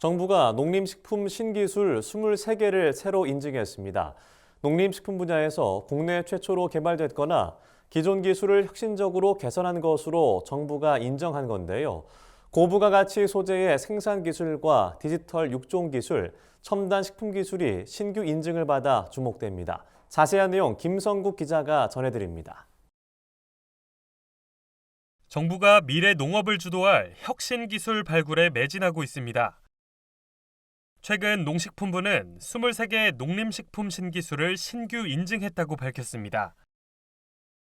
정부가 농림식품 신기술 23개를 새로 인증했습니다. 농림식품 분야에서 국내 최초로 개발됐거나 기존 기술을 혁신적으로 개선한 것으로 정부가 인정한 건데요. 고부가 가치 소재의 생산 기술과 디지털 육종 기술, 첨단 식품 기술이 신규 인증을 받아 주목됩니다. 자세한 내용 김성국 기자가 전해드립니다. 정부가 미래 농업을 주도할 혁신 기술 발굴에 매진하고 있습니다. 최근 농식품부는 23개의 농림식품 신기술을 신규 인증했다고 밝혔습니다.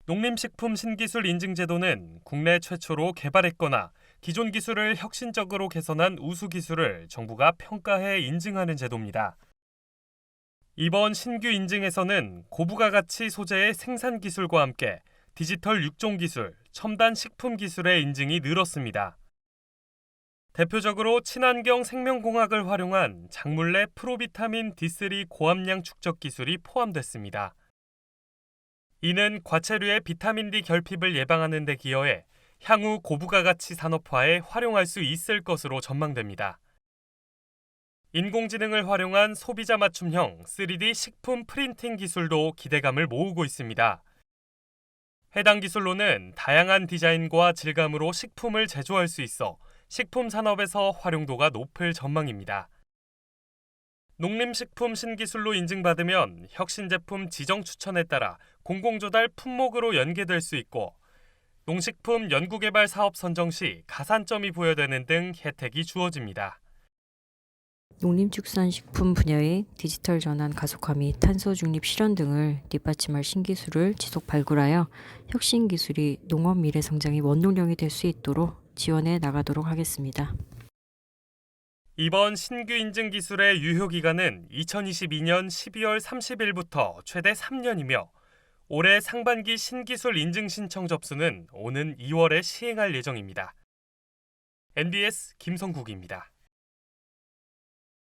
농림식품 신기술 인증 제도는 국내 최초로 개발했거나 기존 기술을 혁신적으로 개선한 우수 기술을 정부가 평가해 인증하는 제도입니다. 이번 신규 인증에서는 고부가 가치 소재의 생산 기술과 함께 디지털 육종 기술, 첨단 식품 기술의 인증이 늘었습니다. 대표적으로 친환경 생명공학을 활용한 작물 내 프로비타민 D3 고함량 축적 기술이 포함됐습니다. 이는 과체류의 비타민 D 결핍을 예방하는 데 기여해 향후 고부가 가치 산업화에 활용할 수 있을 것으로 전망됩니다. 인공지능을 활용한 소비자 맞춤형 3D 식품 프린팅 기술도 기대감을 모으고 있습니다. 해당 기술로는 다양한 디자인과 질감으로 식품을 제조할 수 있어 식품 산업에서 활용도가 높을 전망입니다. 농림식품 신기술로 인증받으면 혁신 제품 지정 추천에 따라 공공조달 품목으로 연계될 수 있고 농식품 연구개발 사업 선정 시 가산점이 부여되는 등 혜택이 주어집니다. 농림축산식품 분야의 디지털 전환 가속화 및 탄소 중립 실현 등을 뒷받침할 신기술을 지속 발굴하여 혁신 기술이 농업 미래 성장의 원동력이 될 수 있도록 지원해 나가도록 하겠습니다. 이번 신규 인증 기술의 유효 기간은 2022년 12월 30일부터 최대 3년이며 올해 상반기 신기술 인증 신청 접수는 오는 2월에 시행할 예정입니다. NBS 김성국입니다.